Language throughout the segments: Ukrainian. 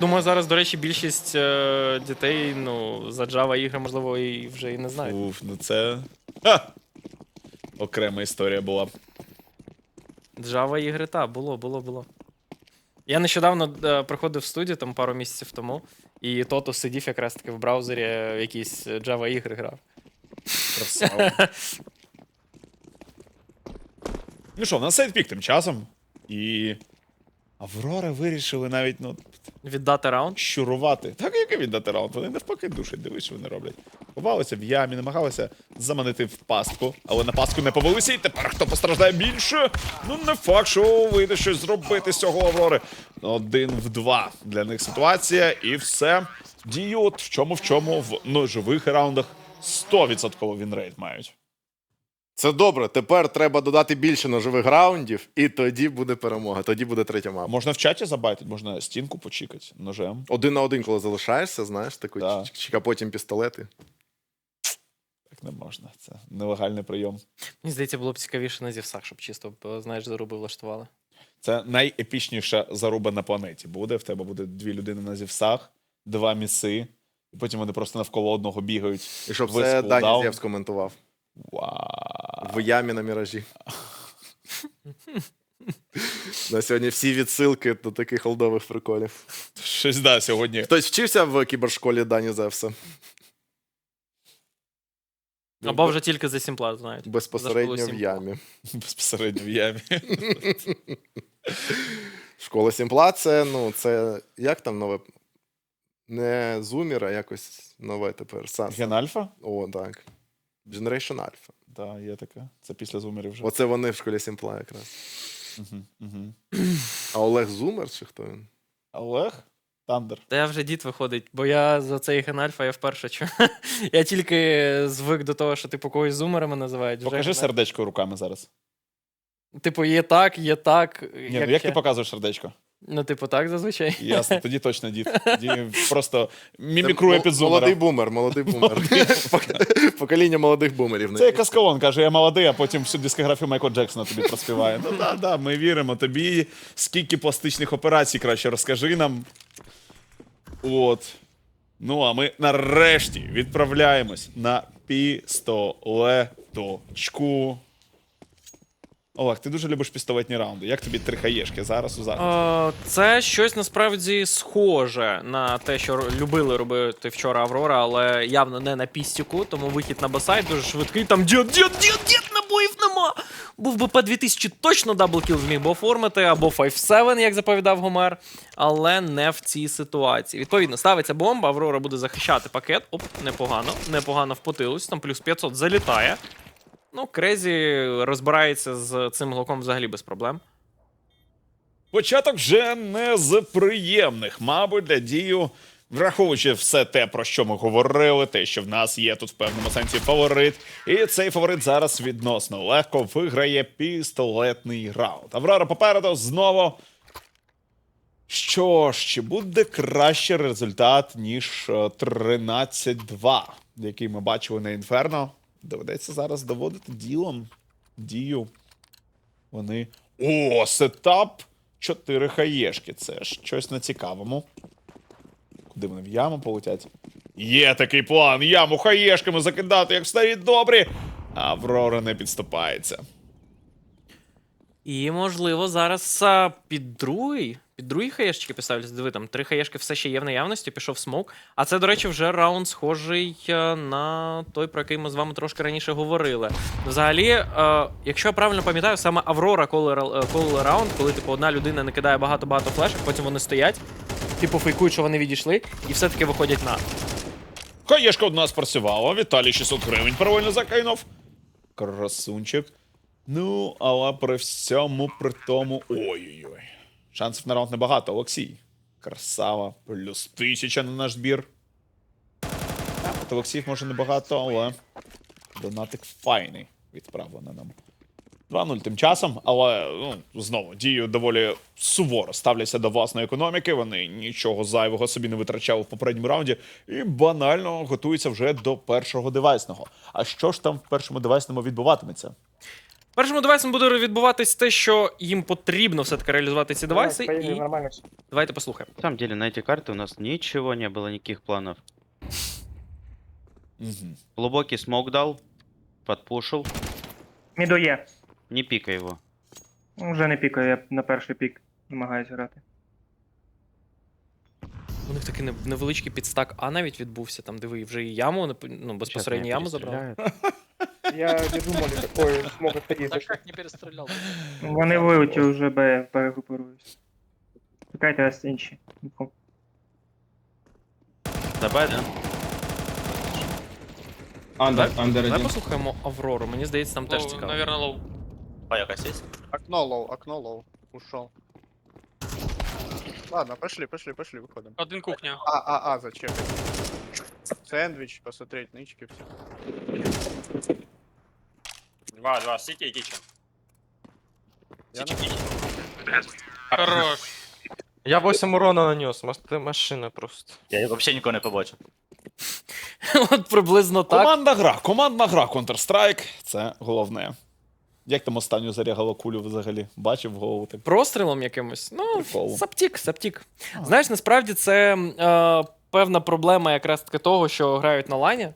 Думаю, зараз, до речі, більшість е, дітей ну, за Java ігри, можливо, і вже і не знають. Уф, ну це. Ха! Окрема історія була. Java ігри, та, було, було, було. Я нещодавно е, приходив в студію там пару місяців тому, і тото сидів якраз таки в браузері е, в якісь Java ігри грав. Красава. ну що, в нас сайдпік тим часом. І. Аврора вирішили навіть, ну, Віддати раунд. щурувати. Так, який віддати раунд? Вони навпаки душать, дивись, що вони роблять. Ховалися в ямі, намагалися заманити в пастку, але на пастку не повелися, і тепер хто постраждає більше? Ну, не факт, що вийде щось зробити з цього Аврори. Один в два для них ситуація, і все. Діють в чому в чому в ножових раундах 100% вінрейт мають. Це добре. Тепер треба додати більше ножових раундів, і тоді буде перемога. Тоді буде третя мапа. Можна в чаті забайтити, можна стінку почікати ножем. Один на один, коли залишаєшся, знаєш, таку Да. чик, а потім пістолети. Так не можна. Це нелегальний прийом. Мені здається, було б цікавіше на зівсах, щоб чисто, б, знаєш, заруби влаштували. Це найепічніша заруба на планеті буде. В тебе буде дві людини на зівсах, два міси, і потім вони просто навколо одного бігають. І щоб Весь це Даня кулдаун. Зєвс коментував. Вау. В ямі на міражі. На сьогодні всі відсилки до таких олдових приколів. Щось да, сьогодні. Хтось вчився в кібершколі Дані Зевса? Або вже тільки за сімпла знають. Безпосередньо в ямі. Безпосередньо в ямі. Школа Сімпла це, ну, це як там нове? Не Зумір, а якось нове тепер. САС. Ген Альфа? О, так. Generation Alpha. Так, є таке. Це після зумерів вже. Оце вони в школі Сімпла якраз. Угу, угу. А Олег Зумер чи хто він? Олег? Тандер. Та я вже дід виходить, бо я за цей генальфа я вперше чую. я тільки звик до того, що типу когось зумерами називають. вже Покажи Генальф. сердечко руками зараз. Типу, є так, є так. Ні, ну як ще? ти показуєш сердечко? Ну, типу, так зазвичай. Ясно, тоді точно дід. Тоді просто мімікрує під зумера. Молодий бумер, молодий бумер. Покоління молодих бумерів. Це як Каскалон каже, я молодий, а потім всю дискографію Майкла Джексона тобі проспіває. Ну да, да, ми віримо тобі. Скільки пластичних операцій краще розкажи нам. От. Ну, а ми нарешті відправляємось на пістолеточку. Олег, ти дуже любиш пістолетні раунди. Як тобі три хаєшки зараз у зараз? Е, Це щось насправді схоже на те, що любили робити вчора Аврора, але явно не на пістіку, тому вихід на басайт дуже швидкий. Там дід, дід, дід, дід, набоїв нема. Був би по 2000 точно даблкіл зміг би оформити, або 5-7, як заповідав Гомер, але не в цій ситуації. Відповідно, ставиться бомба, Аврора буде захищати пакет. Оп, непогано, непогано в потилусь, там плюс 500 залітає. Ну, Крезі розбирається з цим глоком взагалі без проблем. Початок вже не з приємних, мабуть, для дію, враховуючи все те, про що ми говорили, те, що в нас є тут в певному сенсі фаворит, і цей фаворит зараз відносно легко виграє пістолетний раунд. Аврора попереду знову. Що ж, чи буде кращий результат, ніж е, 13-2, який ми бачили на Інферно? Доведеться зараз доводити ділом. Дію. Вони. О, сетап! Чотири хаєшки. Це ж щось на цікавому. Куди вони в яму полетять? Є такий план. Яму хаєшками закидати, як старі добрі. Аврора не підступається. І, можливо, зараз під другий. Під другий хаєшечки поставлять. Диви, там три хаєшки все ще є в наявності, пішов смок. А це, до речі, вже раунд схожий е, на той, про який ми з вами трошки раніше говорили. Взагалі, е, якщо я правильно пам'ятаю, саме Аврора коли, коли раунд, коли типу одна людина не кидає багато-багато флешок, потім вони стоять, типу фейкують, що вони відійшли, і все-таки виходять на. Хаєшка одна спрацювала. Віталій 600 гривень правильно закинув. Красунчик. Ну, але при всьому при тому. Ой-ой-ой. Шансів на раунд небагато, Олексій. Красава. Плюс тисяча на наш збір. От Олексіїв може небагато, але донатик файний відправлено нам. 2-0 тим часом, але ну, знову дію доволі суворо ставляться до власної економіки. Вони нічого зайвого собі не витрачали в попередньому раунді і банально готуються вже до першого девайсного. А що ж там в першому девайсному відбуватиметься? Першими девайсом буде відбуватись те, що їм потрібно все-таки реалізувати ці девайси. Поехали, І нормально всё. давайте послухаємо. На самом деле, на эти карты у нас ничего не было, никаких планов. Мгм. Глубокий смог дал, подпушил. Мідо є. Не пика его. Вже не пікаю, я на перший пік намагаюся грати. У них такий не- невеличкий підстак, а навіть відбувся. Там диви, вже і яму, ну, безпосередньо Сейчас меня яму забрав. перестреляют. Я не думав, такой смог отходить. Так как не перестрелял? Вони вилетіли вже Б, перегрупируюсь. Чекайте ось інші. Да, Б, да? Андер, андер Давай один. послухаємо Аврору. Мені здається, там теж Лоу, цікаво. наверное, лоу. А якась есть? Окно лоу, окно лоу. Ушел. Ладно, пошли, пошли, пошли, выходим. Один кухня. А, а, а, зачем? Сэндвич, посмотреть нычки, все. Два, два, сіті і кічен. Я Сіті кічен. Хорош. Я 8 урона нанес, мас- машина просто. Я взагалі нікого не побачив. От приблизно так. Командна гра, командна гра Counter-Strike це головне. Як там останню зарягало кулю взагалі? Бачив в голову ти? Прострілом якимось. Ну, Прикол. саптік, саптік. Знаєш, насправді це е, певна проблема якраз таки того, що грають на лані.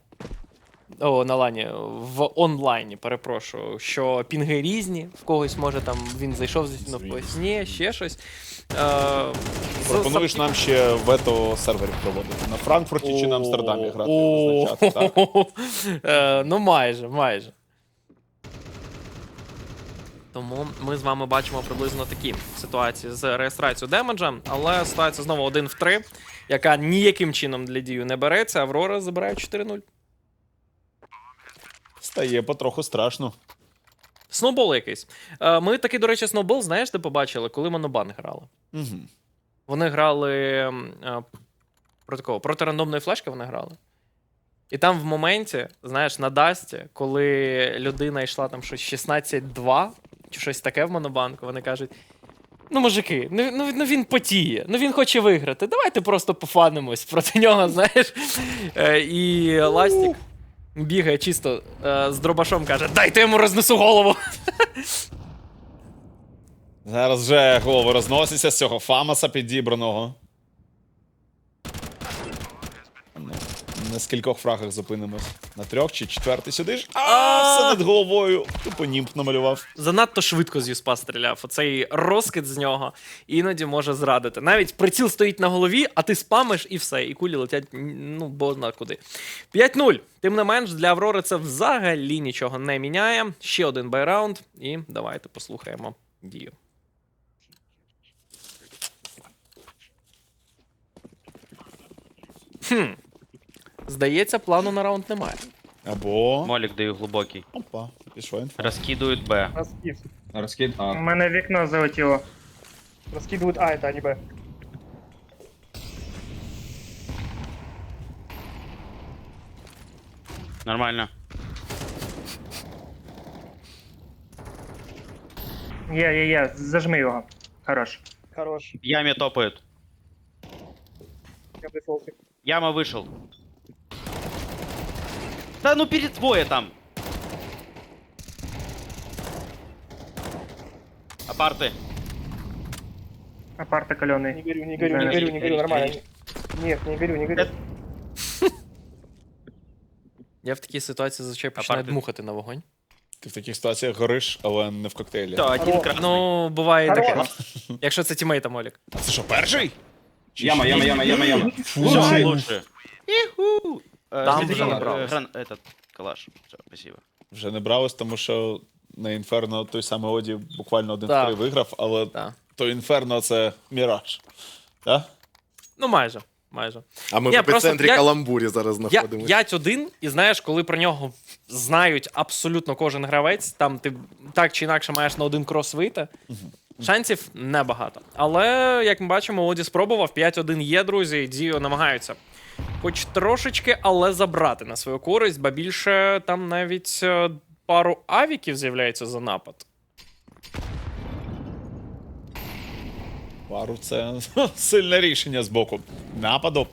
О, на лані, в онлайні, перепрошую, що пінги різні, в когось може там він зайшов звісно в когось ні, ще щось. Е, Пропонуєш нам ще вето серверів проводити на Франкфурті чи на Амстердамі грати, визначати, так? Е, Ну, майже, майже. Тому ми з вами бачимо приблизно такі ситуації з реєстрацією демеджа, але ситуація знову 1 в 3, яка ніяким чином для дію не береться. Аврора забирає 4-0. Стає потроху страшно. Сноубол якийсь. Е, Ми таки, до речі, сноубол, знаєш, де побачили, коли Монобан грали. Угу. Вони грали е, проти кого? Проти рандомної флешки вони грали. І там в моменті, знаєш, на Дасті, коли людина йшла там щось 16-2 чи щось таке в монобанку, вони кажуть: ну, мужики, ну, ну, ну він потіє, ну він хоче виграти. Давайте просто пофанимось проти нього, знаєш. Е, І Ластік бігає чисто е, з дробашом, каже: дайте йому рознесу голову. Зараз вже голову розноситься з цього фамаса підібраного. На скількох фрагах зупинимось? На трьох чи четвертий сюди ж? А, все над головою. Тупо німп намалював. занадто швидко з юспа стріляв. Оцей розкид з нього іноді може зрадити. Навіть приціл стоїть на голові, а ти спамиш і все, і кулі летять, ну, бо зна куди. 5-0. Тим не менш, для Аврори це взагалі нічого не міняє. Ще один байраунд, і давайте послухаємо дію. Хм. Здається, плану на раунд немає. Або. Молик даю глубокий. Опа, пішла інфа. Раскидывают Б. Розкид. Розкид У А. мене вікно залетіло. Розкидують А, это не Б. Нормально. Є, є, є, зажми його. Хорош. Хорош. В яме топают. Я присовки. Яма вышел. Да ну перед двое там. Апарты. Апарта каленый. Не горю, не горю, не горю, не горю, нормально. Нет, не горю, не горю. Я в такій ситуації зазвичай починаю Апарти. дмухати на вогонь. Ти в таких ситуаціях гориш, але не в коктейлі. Да, один Хорош. красный. Ну, буває і таке. Хорош. Якщо це тімейта Молік. А це що, перший? Чи Яма, ще? яма, яма, яма, яма. Лучше, лучше. Иху. Э, Там следующий, уже э, набралось. гран- Этот, калаш. Всё, спасибо. Вже не бралось, тому що на Інферно той самий Оді буквально один Так. в три виграв, але Так. то Інферно це Міраж. Так? Ну, майже. Майже. А ми Ні, в епіцентрі просто я- каламбурі зараз Я, знаходимося. 5-1, і знаєш, коли про нього знають абсолютно кожен гравець, там ти так чи інакше маєш на один крос вийти. Шансів небагато. Але, як ми бачимо, Оді спробував. 5-1 є, друзі. і Діо намагаються. Хоч трошечки, але забрати на свою користь, ба більше там навіть е, пару авіків з'являється за напад. Пару це сильне рішення з боку нападу.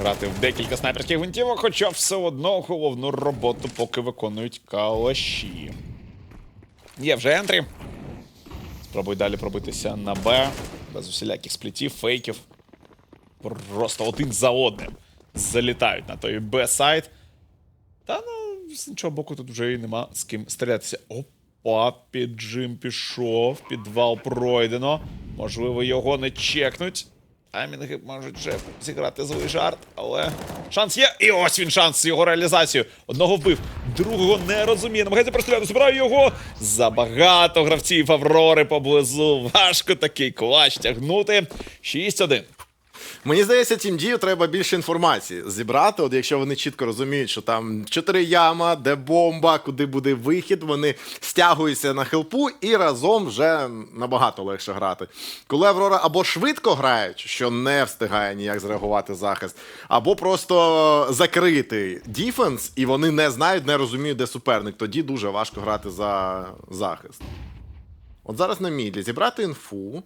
Грати в декілька снайперських гвинтівок, хоча все одно головну роботу поки виконують калаші. Є вже ентрі. Спробуй далі пробитися на Б. Без усіляких сплітів, фейків. Просто один за одним залітають на той Б-сайт. Та ну, з іншого боку, тут вже і нема з ким стрілятися. Опа, піджим пішов, підвал пройдено. Можливо, його не чекнуть. Амінги можуть вже зіграти злий жарт, але шанс є. І ось він шанс з його реалізацію. Одного вбив, другого не розуміє. Намагається простріляти, збирає його. Забагато гравців Аврори поблизу. Важко такий клач тягнути. 6-1. Мені здається, тім дію треба більше інформації зібрати. От якщо вони чітко розуміють, що там чотири яма, де бомба, куди буде вихід, вони стягуються на хелпу і разом вже набагато легше грати. Коли Аврора або швидко грають, що не встигає ніяк зреагувати захист, або просто закритий діфенс, і вони не знають, не розуміють, де суперник. Тоді дуже важко грати за захист. От зараз на мідлі зібрати інфу.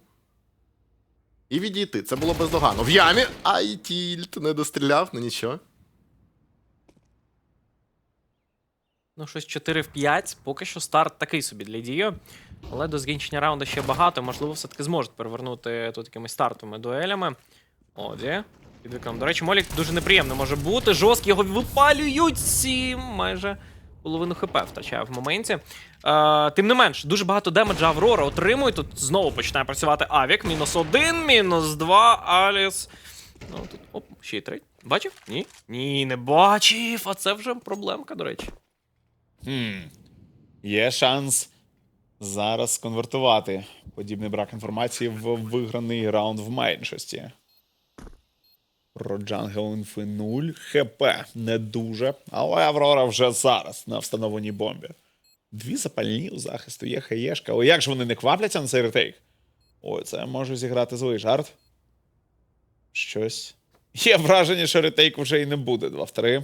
І відійти. Це було бездоганно. В ямі. Ай, тільт, не достріляв, ну нічого. Ну, щось 4 в 5. Поки що старт такий собі для Діо. Але до закінчення раунду ще багато. Можливо, все-таки зможуть перевернути тут якимись стартовими дуелями. Оді. Під вікном. До речі, Молік дуже неприємно може бути. Жорсткі його випалюють. Сі майже половину хп втрачає в моменті. Е, тим не менш, дуже багато демеджа Аврора отримує. Тут знову починає працювати Авік. Мінус один, мінус два, Аліс. Ну, тут, оп, ще й третій. Бачив? Ні? Ні, не бачив. А це вже проблемка, до речі. Хм. Є шанс зараз сконвертувати подібний брак інформації в виграний раунд в меншості. Про Джангел Інфи 0. ХП не дуже. Але Аврора вже зараз на встановленій бомбі. Дві запальні у захисту є хаєшка. Але як ж вони не квапляться на цей ретейк? Ой, це може зіграти злий жарт. Щось. Є враження, що ретейк вже і не буде 2 в 3.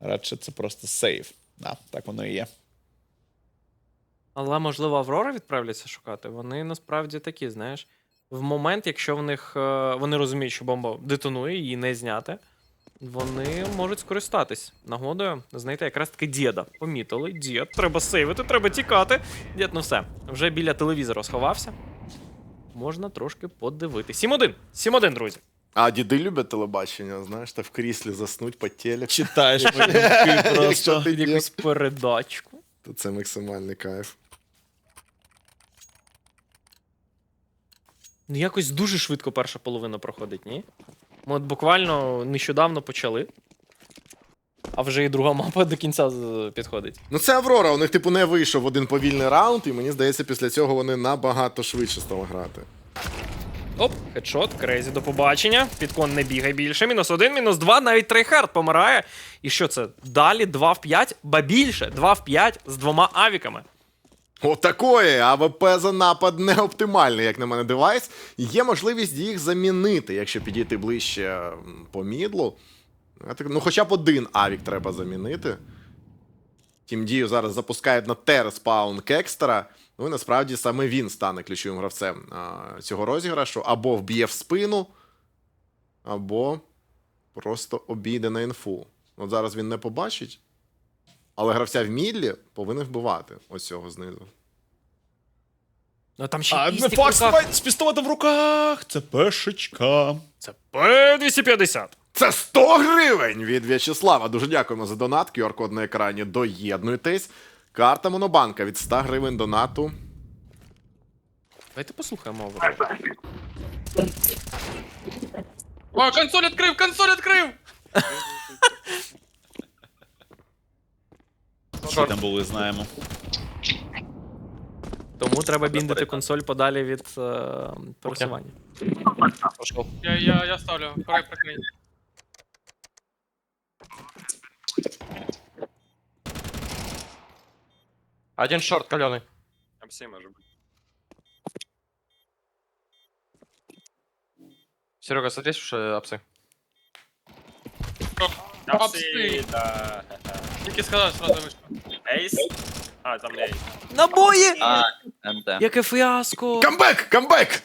Радше це просто сейф. Да, так воно і є. Але, можливо, Аврора відправляться шукати. Вони насправді такі, знаєш. В момент, якщо в них е, вони розуміють, що бомба детонує, її не зняти, вони можуть скористатись нагодою знайти якраз таки діда. Помітили, дід, треба сейвити, треба тікати. Дід, ну все, вже біля телевізора сховався. Можна трошки подивитись. 7-1. 7-1, друзі. А діди люблять телебачення, знаєш, та в кріслі заснуть по телек. Читаєш просто. якусь передачку. то це максимальний кайф. Ну, якось дуже швидко перша половина проходить, ні? Ми от буквально нещодавно почали. А вже і друга мапа до кінця підходить. Ну це Аврора, у них, типу, не вийшов один повільний раунд, і мені здається, після цього вони набагато швидше стали грати. Оп, хедшот, крейзі до побачення. Підкон не бігай більше. Мінус один, мінус два, навіть трейхард помирає. І що це? Далі 2 в 5, ба більше, 2 в 5 з двома авіками. Отакої, АВП за напад не оптимальний, як на мене, девайс. Є можливість їх замінити, якщо підійти ближче по мідлу. Ну, хоча б один авік треба замінити. Тім дію зараз запускають на терспаун Кекстера. Ну і насправді саме він стане ключовим гравцем а, цього розіграшу. Або вб'є в спину, або просто обійде на інфу. От зараз він не побачить. Але гравця в мідлі повинен вбивати ось цього знизу. Ну там ще А пістик в Факс руках. файт з пістолетом в руках. Це пешечка. Це П250. Це 100 гривень від В'ячеслава. Дуже дякуємо за донат. QR-код на екрані. Доєднуйтесь. Карта Монобанка від 100 гривень донату. Давайте послухаємо. О, консоль відкрив, консоль відкрив! Що там були, знаємо. Тому треба біндити консоль подалі від е, пересування. Пошел. Я, я, я ставлю, проект прикрий. Один шорт каленый. МС может быть. Серега, смотри, что апсы. Апси. да. Тільки сказав, сразу вийшло. Эйс? А, там не. Набої! МТ. Яке фіаско! Камбек! Камбек!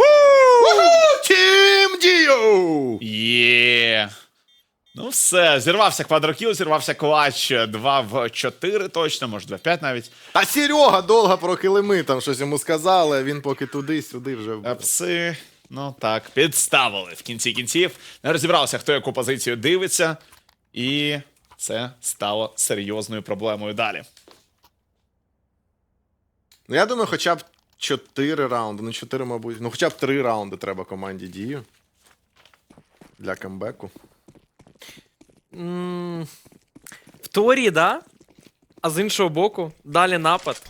Тім Дію! Є. Ну все, зірвався квадрокіл, зірвався клач 2 в 4 точно, може 2 в 5 навіть. А Серега довго про килими там щось йому сказали, а він поки туди-сюди вже. А пси, ну так, підставили в кінці кінців. Не розібрався, хто яку позицію дивиться, і це стало серйозною проблемою далі. Ну я думаю, хоча б 4 раунди. Ну, 4, мабуть. Ну, хоча б 3 раунди треба команді дію. Для камбеку. М, В теорії, да. А з іншого боку, далі напад.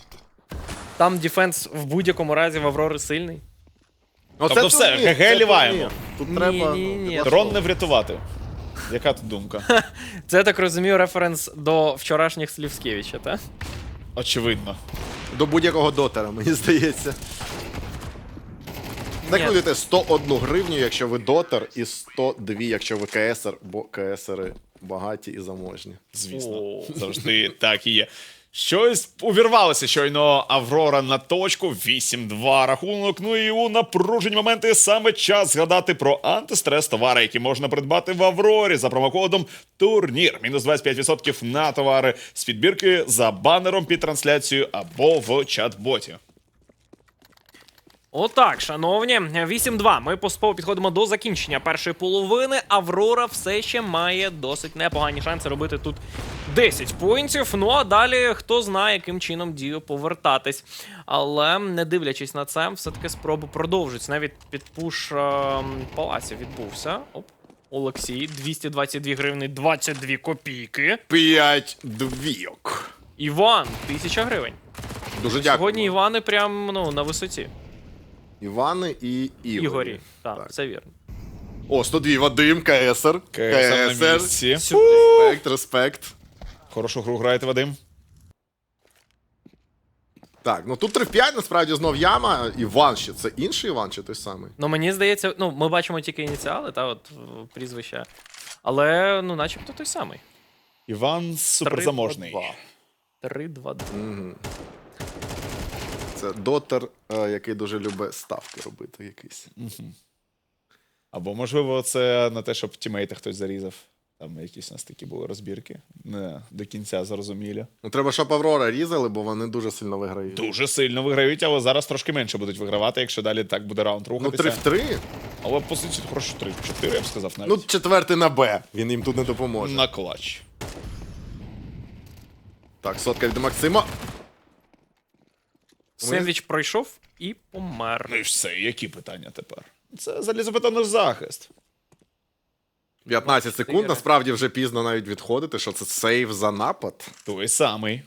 Там дефенс в будь-якому разі в Аврори сильний. Оце Тобто все, турнір, ГГ це ліваємо. турнір. Тут Ні, треба. ні, ну, ні. типа, Трон не врятувати. Яка тут думка? Це я так розумію, референс до вчорашніх слів Скевича, так? Очевидно. До будь-якого дотера, мені здається. Накрутите 101 гривню, якщо ви дотер, і 102, якщо ви КСР, бо КСРи багаті і заможні. Звісно, завжди так і є. Щось увірвалося щойно Аврора на точку. 8-2 рахунок. Ну і у напружені моменти саме час згадати про антистрес товари, які можна придбати в Аврорі за промокодом Турнір. Мінус 25% на товари з підбірки за банером під трансляцією або в чат-боті. Отак, шановні, 8-2. Ми поступово підходимо до закінчення першої половини. Аврора все ще має досить непогані шанси робити тут 10 поінтів. Ну а далі хто знає, яким чином дію повертатись. Але не дивлячись на це, все-таки спроби продовжуються. Навіть підпуш е, палаців відбувся. Оп. Олексій, 222 гривні, 22 копійки. 5 двійок. Іван, 1000 гривень. Дуже дякую. Сьогодні Івани прям ну, на висоті. Івани і Ігорі. Ігорі. Так, Так. все вірно. О, 102 Вадим, КСР. КСР на місці. Респект, респект. Хорошу гру граєте, Вадим. Так, ну тут 3 в 5, насправді знов яма. Іван ще. Це інший Іван чи той самий? Ну мені здається, ну ми бачимо тільки ініціали, та от прізвища. Але ну, начебто той самий. Іван суперзаможний. 3-2-2. Угу. Це дотер, е, який дуже любить ставки робити якийсь. Або, можливо, це на те, щоб тімейта хтось зарізав. Там якісь у нас такі були розбірки. Не до кінця зрозумілі. Ну треба, щоб Аврора різали, бо вони дуже сильно виграють. Дуже сильно виграють, але зараз трошки менше будуть вигравати, якщо далі так буде раунд Ну, 3 в 3. Але позицію хорошо 3 в 4, я б сказав навіть. Ну, четвертий на Б. Він їм тут не допоможе. на клач. Так, сотка від Максима. Сендвіч пройшов і помер. Ну і все, які питання тепер? Це залізобетонний захист. 15 секунд. Насправді вже пізно навіть відходити, що це сейв за напад. Той самий,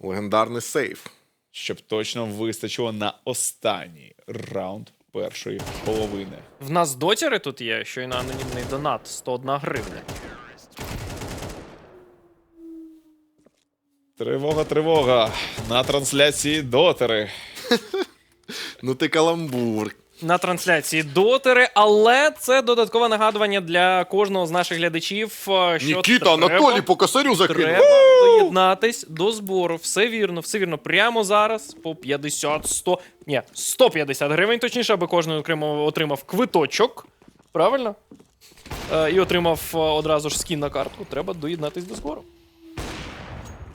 Легендарний сейв. щоб точно вистачило на останній раунд першої половини. В нас дотіри тут є, щойно анонімний донат 101 гривня. Тривога, тривога. На трансляції дотери. Ну ти каламбур. На трансляції дотери, але це додаткове нагадування для кожного з наших глядачів. е, Що Нікіта, треба- Анатолій по косарю закинув. Треба доєднатись до збору. Все вірно, все вірно. Прямо зараз по 50, 100, ні, 150 гривень, точніше, аби кожен окремо отримав квиточок. Правильно? Е, і отримав е, одразу ж скін на картку. Треба доєднатись до збору.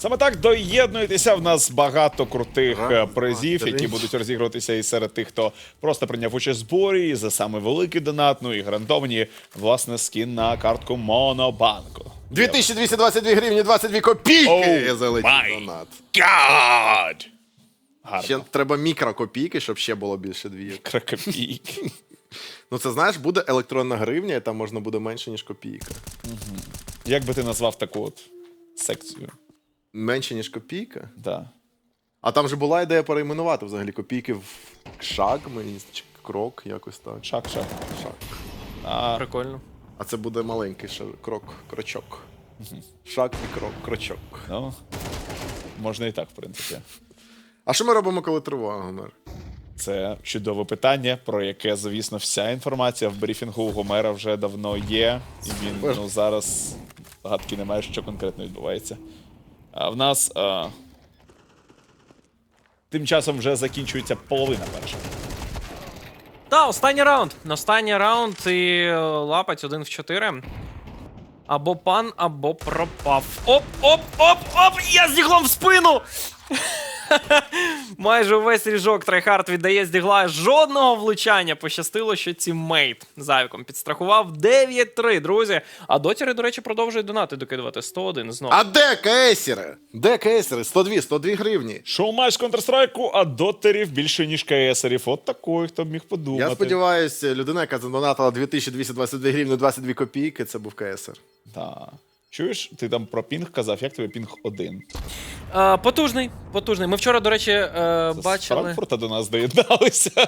Саме так доєднуйтеся. В нас багато крутих Раз, е, два, призів, які будуть розігруватися і серед тих, хто просто прийняв участь в зборі, і за саме великий донат, ну і гарантовані власне скін на картку Монобанку. 2222 гривні, 22 копійки Oh залетів донат. God! Гарно. Ще треба мікрокопійки, щоб ще було більше двійок. Кракопійки. Ну це знаєш, буде електронна гривня, і там можна буде менше, ніж копійка. Як би ти назвав таку от секцію? Менше, ніж копійка. Да. А там же була ідея перейменувати взагалі копійки в шаг, мені чи крок, якось так. Шак, шак. Шаг. А, Прикольно. А це буде маленький шаг, крок, крочок. Шаг і крок, крочок. ну, можна і так, в принципі. А що ми робимо, коли тривога, Гомер? Це чудове питання, про яке, звісно, вся інформація в брифінгу у Гомера вже давно є. І він ну, зараз гадки немає, що конкретно відбувається. А в нас. А... Тим часом вже закінчується половина перша. Та, останній раунд. Останній раунд і е, лапать один в 4. Або пан, або пропав. Оп, оп, оп, оп! Я з діглом в спину! Майже увесь ріжок Трайхард віддає з дігла жодного влучання. Пощастило, що тіммейт Завіком підстрахував 9-3, друзі. А дотіри, до речі, продовжують донати докидувати 101 знову. А де КСери? Де КСери? 102, 102 гривні. Шоу-матч Counter-Strike, а дотерів більше, ніж КСерів. От такої, хто б міг подумати. Я сподіваюся, людина, яка задонатила 2222 гривні 22 копійки, це був КСР. Так. Чуєш, ти там про пінг казав, як тобі пінг 1? Е, потужний, потужний. Ми вчора, до речі, е, З бачили. Франкфурта до нас доєдналися.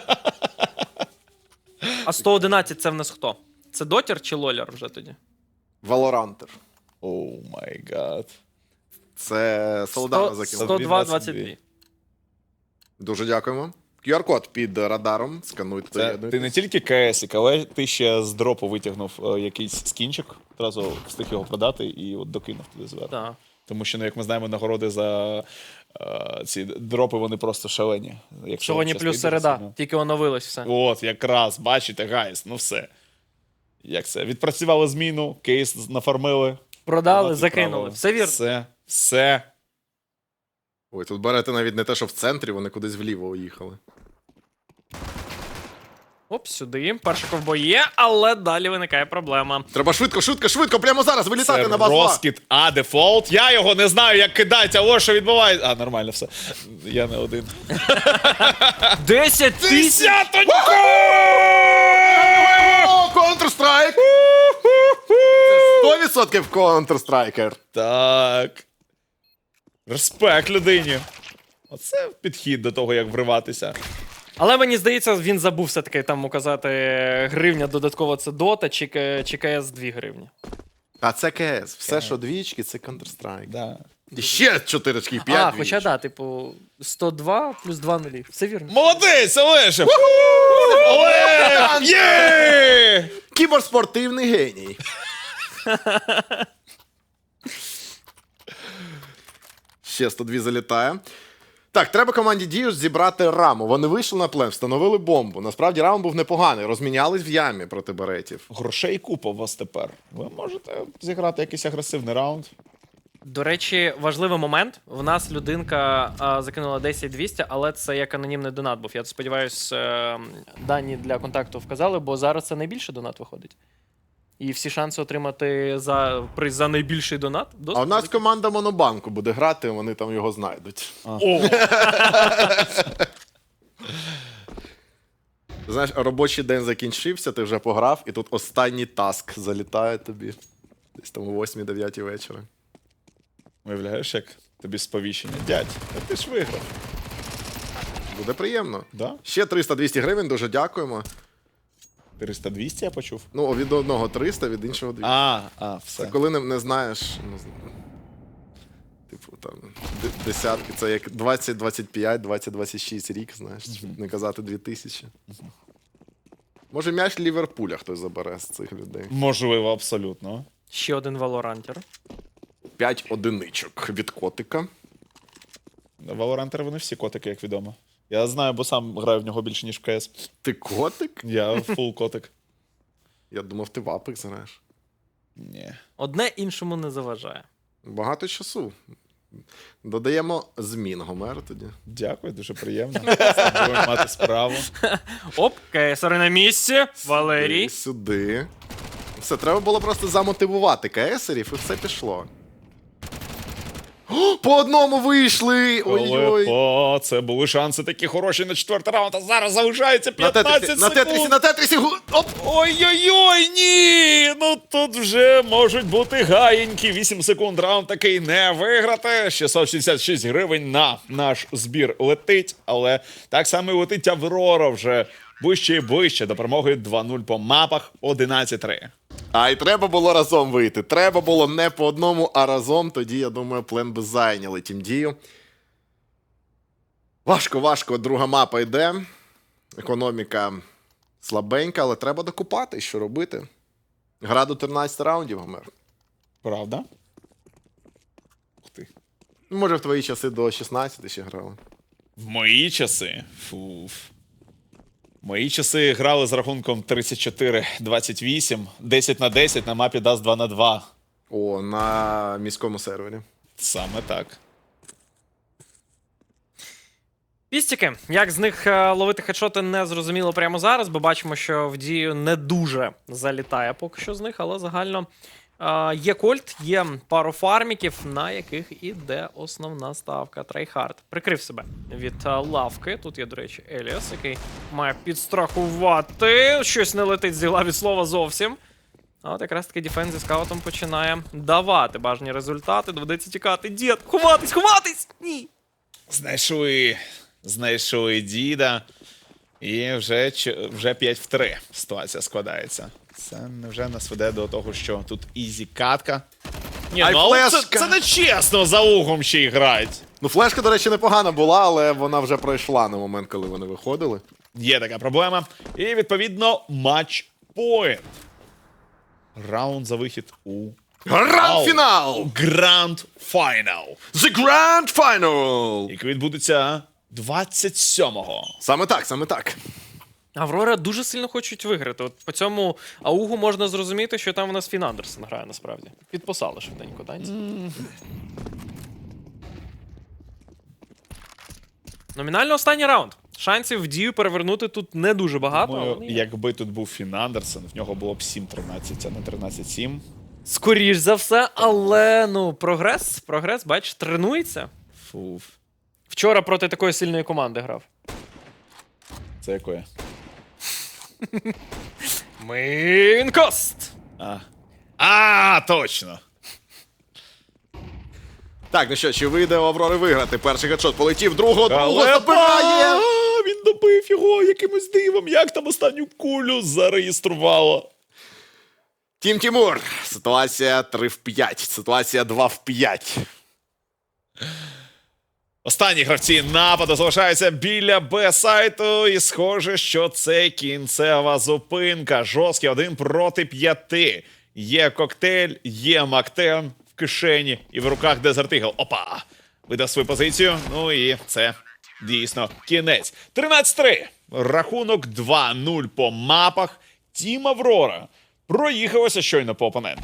А 111 це в нас хто? Це дотір чи лоляр вже тоді? Валорантер. Оу май гад. Це Солдана 100, закинув. 102 22. 22. Дуже дякуємо. QR-код під радаром. Скануйте. Це ти не тільки КСик, але ти ще з дропу витягнув е, якийсь скінчик, одразу встиг його продати і от докинув туди зверху. Так. Тому що, ну, як ми знаємо, нагороди за е, ці дропи вони просто шалені. Якщо Сьогодні часто плюс йдеться, середа, ну. тільки оновилось все. От, якраз, бачите, гайс, ну все. Як це? Відпрацювали зміну, кейс нафармили. Продали, закинули. Все вірно. Все, все. Ой, тут берете навіть не те, що в центрі, вони кудись вліво уїхали. Оп, сюди. Перший ковбой є, але далі виникає проблема. Треба швидко, швидко, швидко, прямо зараз вилітати Це на базу. А. розкіт, а дефолт. Я його не знаю, як кидати, а що відбувається. А, нормально все. Я не один. 10 тисяч! Counter-Strike! Це 100% Counter-Striker. Так. Респект людині. Оце підхід до того, як вриватися. Але мені здається, він забув все-таки там указати гривня додатково це дота чи, К- чи КС 2 гривні. А це КС. Все, що двічки, це Counter-Strike. Да. І ще 4 очки, 5 А, хоча да, типу, 102 плюс 2 нулі. Все вірно. Молодець, Олеже! Олег! Є! Кіберспортивний геній. Ще 102 залітає. Так, треба команді Діюш зібрати раму. Вони вийшли на плен, встановили бомбу. Насправді рам був непоганий. Розмінялись в ямі проти беретів. Грошей купа у вас тепер. Ви можете зіграти якийсь агресивний раунд. До речі, важливий момент. В нас людинка а, закинула 10-200, але це як анонімний донат був. Я сподіваюся, е, дані для контакту вказали, бо зараз це найбільший донат виходить. І всі шанси отримати за приз за найбільший донат. А досить у нас команда Монобанку буде грати, вони там його знайдуть. О, Знаєш, робочий день закінчився, ти вже пограв, і тут останній таск залітає тобі. Десь там о 8-9 вечора. уявляєш, як тобі сповіщення. Дядь, а ти ж виграв. Буде приємно. Да? Ще 300-200 гривень, дуже дякуємо. 400-200 я почув. Ну, від одного 300, від іншого 200. А, а, Це коли не, не знаєш. Ну, типу, там, д- десятки, це як 20-25, 20-26 рік, знаєш, щоб не казати 2000. Може, м'яч Ліверпуля хтось забере з цих людей. Можливо, абсолютно. Ще один валорантер. 5 одиничок від котика. Валорантери вони всі котики, як відомо. Я знаю, бо сам граю в нього більше, ніж в КС. Ти котик? Я фул котик. Я думав, ти в Apex граєш. Ні. Одне іншому не заважає. Багато часу. Додаємо змін Гомер тоді. Дякую, дуже приємно. Будемо мати справу. Оп, КСР на місці. Валерій. І сюди. Все, треба було просто замотивувати КСерів, і все пішло. О, по одному вийшли! Ой-ой. по, це були шанси такі хороші на четвертий раунд, а зараз залишається На 15 тетрісі, на секунд. тетрісі, на тетрісі! гу- Оп! Ой-ой-ой, ні! Ну тут вже можуть бути гаєнькі. 8 секунд раунд такий не виграти. 666 гривень на наш збір летить, але так само і летить Аврора вже ближче і ближче до перемоги 2-0 по мапах 11-3. А й треба було разом вийти. Треба було не по одному, а разом. Тоді, я думаю, плен би зайняли тім дію. Важко, важко. Друга мапа йде. Економіка слабенька, але треба докупати, що робити. Гра до 13 раундів, Гомер. Правда? Ух ти. Може, в твої часи до 16 ще грали. В мої часи. Фуф. Мої часи грали з рахунком 34-28, 10 на 10 на мапі Даст 2 на 2. О, на міському сервері. Саме так. Пістіки, як з них е, ловити хедшоти не зрозуміло прямо зараз, бо бачимо, що в дію не дуже залітає поки що з них, але загально є кольт, є пару фарміків, на яких іде основна ставка. Трейхард прикрив себе від е, лавки. Тут є, до речі, Еліас, який має підстрахувати. Щось не летить з діла від слова зовсім. А от якраз таки дефенс зі скаутом починає давати бажані результати. Доведеться тікати. Дід, ховатись, ховатись! Ні! Знайшли. Знайшли діда. І вже, вже 5 в 3 ситуація складається. Це невже нас веде до того, що тут ізі катка. Ні, Ай, ну але це, флешка! це не чесно за угом ще й грають. Ну, флешка, до речі, непогана була, але вона вже пройшла на момент, коли вони виходили. Є така проблема. І відповідно матч поінт. Раунд за вихід у Гранд фінал! Гранд Файнал, The Grand Final! який відбудеться 27-го. Саме так, саме так. Аврора дуже сильно хочуть виграти. От по цьому аугу можна зрозуміти, що там в нас Фін Андерсон грає насправді. Підписали швиденько данці. Номінально останній раунд. Шансів в дію перевернути тут не дуже багато. Думаю, є. якби тут був Фін Андерсон, в нього було б 7-13, а не 13-7. Скоріш за все, але ну, прогрес, прогрес, бач, тренується. Фуф. Вчора проти такої сильної команди грав. Це якої? Минкост! А. А, точно. Так, ну що, чи вийде у Аврори виграти? Перший гедшот полетів, другого, другого Але забирає! Він добив його якимось дивом. Як там останню кулю зареєструвало? Тім Тімур. Ситуація 3 в 5. Ситуація 2 в 5. Останні гравці нападу залишаються біля Б-сайту, і схоже, що це кінцева зупинка. Жорсткий один проти п'яти. Є коктейль, є Мактен в кишені і в руках Eagle. Опа! Видав свою позицію. Ну і це дійсно кінець. 13-3. Рахунок 2-0 по мапах. Тім Аврора проїхалося щойно по опоненту.